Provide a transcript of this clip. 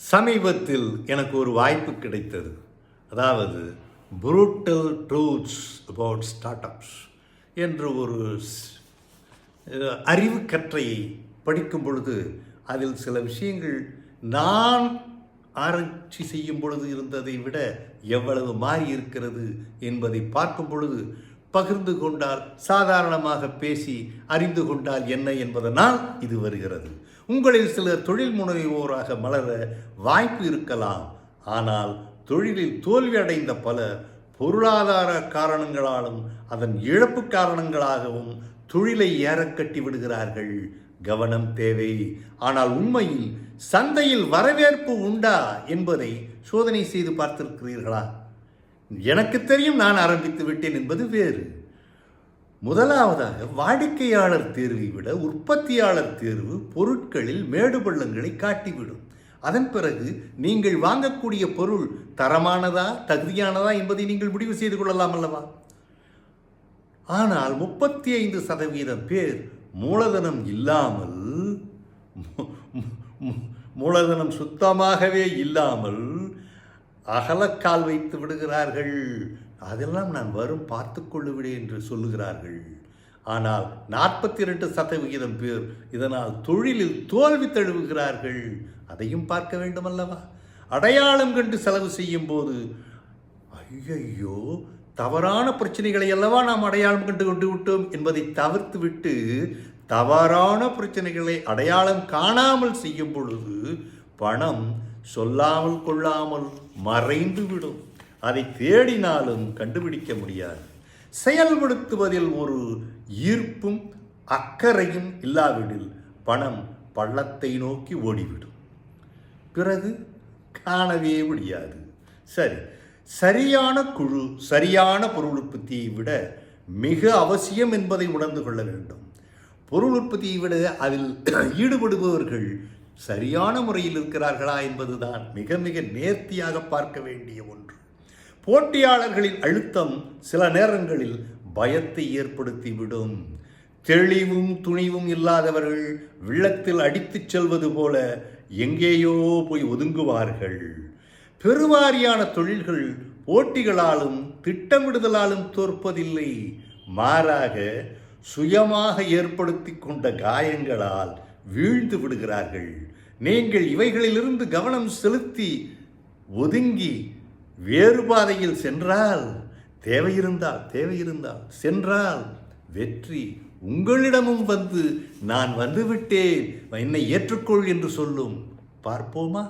சமீபத்தில் எனக்கு ஒரு வாய்ப்பு கிடைத்தது. அதாவது brutal truths about startups என்று ஒரு ஸ்- அறிவு கற்றையை படிக்கும் பொழுது அதில் சில விஷயங்கள் நான் ஆராய்ச்சி செய்யும் பொழுது இருந்ததை விட எவ்வளவு மாறி இருக்கிறது என்பதை பார்க்கும் பொழுது பகிர்ந்து கொண்டால் சாதாரணமாக பேசி அறிந்து கொண்டால் என்ன என்பதனால் இது வருகிறது. உங்களில் சிலர் தொழில் முனைவோராக மலர வாய்ப்பு இருக்கலாம். ஆனால் தொழிலில் தோல்வி அடைந்த பலர் பொருளாதார காரணங்களாலும் அதன் இழப்பு காரணங்களாகவும் தொழிலை ஏறக்கட்டி விடுகிறார்கள். கவனம் தேவை. ஆனால் உண்மையில் சந்தையில் வரவேற்பு உண்டா என்பதை சோதனை செய்து பார்த்திருக்கிறீர்களா? எனக்கு தெரியும் நான் ஆரம்பித்து விட்டேன் என்பது வேறு. முதலாவதாக வாடிக்கையாளர் தேர்வை விட உற்பத்தியாளர் தேர்வு பொருட்களில் மேடு பள்ளங்களை காட்டிவிடும் அதன் பிறகு நீங்கள் வாங்கக்கூடிய பொருள் தரமானதா தகுதியானதா என்பதை நீங்கள் முடிவு செய்து கொள்ளலாம் அல்லவா ஆனால் முப்பத்தி ஐந்து சதவீதம் பேர் மூலதனம் இல்லாமல் மூலதனம் சுத்தமாகவே இல்லாமல் அகலக்கால் வைத்து விடுகிறார்கள். அதெல்லாம் நான் வரும் பார்த்து கொள்ளுவிடேன் என்று சொல்லுகிறார்கள். ஆனால் நாற்பத்தி ரெண்டு சதவிகிதம் பேர் இதனால் தொழிலில் தோல்வி தழுவுகிறார்கள். அதையும் பார்க்க வேண்டும் அல்லவா அடையாளம் கண்டு செலவு செய்யும் போது ஐயையோ தவறான பிரச்சனைகளை அல்லவா நாம் அடையாளம் கண்டு கொண்டு விட்டோம்? என்பதை தவிர்த்து விட்டு தவறான பிரச்சனைகளை அடையாளம் காணாமல் செய்யும் பொழுது பணம் சொல்லாமல் கொள்ளாமல் மறைந்து விடும். அதை தேடினாலும் கண்டுபிடிக்க முடியாது. செயல்படுத்துவதில் ஒரு ஈர்ப்பும் அக்கறையும் இல்லாவிடில் பணம் பள்ளத்தை நோக்கி ஓடிவிடும். பிறகு காணவே முடியாது. சரி சரியான குழு சரியான பொருள் உற்பத்தியை விட மிக அவசியம் என்பதை உணர்ந்து கொள்ள வேண்டும். பொருள் உற்பத்தியை விட அதில் ஈடுபடுபவர்கள் சரியான முறையில் இருக்கிறார்களா என்பதுதான் மிக மிக நேர்த்தியாக பார்க்க வேண்டிய ஒன்று. போட்டியாளர்களின் அழுத்தம் சில நேரங்களில் பயத்தை ஏற்படுத்திவிடும். தெளிவும் துணிவும் இல்லாதவர்கள் வெள்ளத்தில் அடித்துச் செல்வது போல எங்கேயோ போய் ஒதுங்குவார்கள். பெருவாரியான தொழில்கள் போட்டிகளாலும் திட்டமிடுதலாலும் தோற்பதில்லை. மாறாக சுயமாக ஏற்படுத்தி கொண்ட காயங்களால் வீழ்ந்து விடுகிறார்கள். நீங்கள் இவைகளிலிருந்து கவனம் செலுத்தி ஒதுங்கி வேறு பாதையில் சென்றால் தேவையிருந்தால் தேவையிருந்தால் சென்றால் வெற்றி உங்களிடமும் வந்து நான் வந்துவிட்டேன். என்னை ஏற்றுக்கொள் என்று சொல்லும். பார்ப்போமா?